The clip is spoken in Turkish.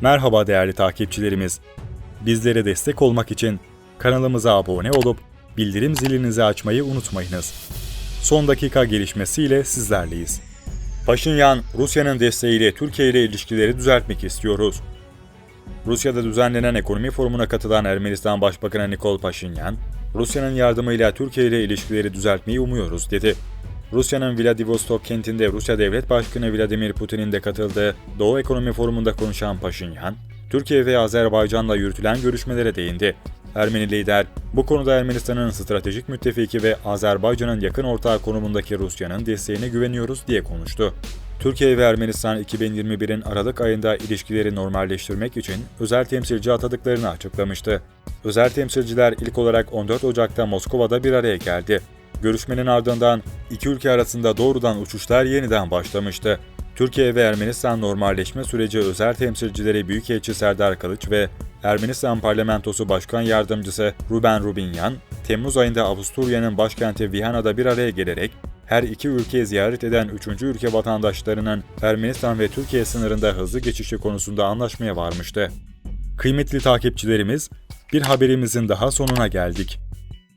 Merhaba değerli takipçilerimiz. Bizlere destek olmak için kanalımıza abone olup bildirim zilinizi açmayı unutmayınız. Son dakika gelişmesiyle sizlerleyiz. Paşinyan, Rusya'nın desteğiyle Türkiye ile ilişkileri düzeltmek istiyoruz. Rusya'da düzenlenen ekonomi forumuna katılan Ermenistan Başbakanı Nikol Paşinyan, Rusya'nın yardımıyla Türkiye ile ilişkileri düzeltmeyi umuyoruz dedi. Rusya'nın Vladivostok kentinde Rusya Devlet Başkanı Vladimir Putin'in de katıldığı Doğu Ekonomi Forumu'nda konuşan Paşinyan, Türkiye ve Azerbaycan'la yürütülen görüşmelere değindi. Ermeni lider, bu konuda Ermenistan'ın stratejik müttefiki ve Azerbaycan'ın yakın ortağı konumundaki Rusya'nın desteğine güveniyoruz diye konuştu. Türkiye ve Ermenistan 2021'in Aralık ayında ilişkileri normalleştirmek için özel temsilci atadıklarını açıklamıştı. Özel temsilciler ilk olarak 14 Ocak'ta Moskova'da bir araya geldi. Görüşmenin ardından iki ülke arasında doğrudan uçuşlar yeniden başlamıştı. Türkiye ve Ermenistan normalleşme süreci özel temsilcileri Büyükelçi Serdar Kılıç ve Ermenistan Parlamentosu Başkan Yardımcısı Ruben Rubinyan, Temmuz ayında Avusturya'nın başkenti Viyana'da bir araya gelerek her iki ülkeyi ziyaret eden üçüncü ülke vatandaşlarının Ermenistan ve Türkiye sınırında hızlı geçişi konusunda anlaşmaya varmıştı. Kıymetli takipçilerimiz, bir haberimizin daha sonuna geldik.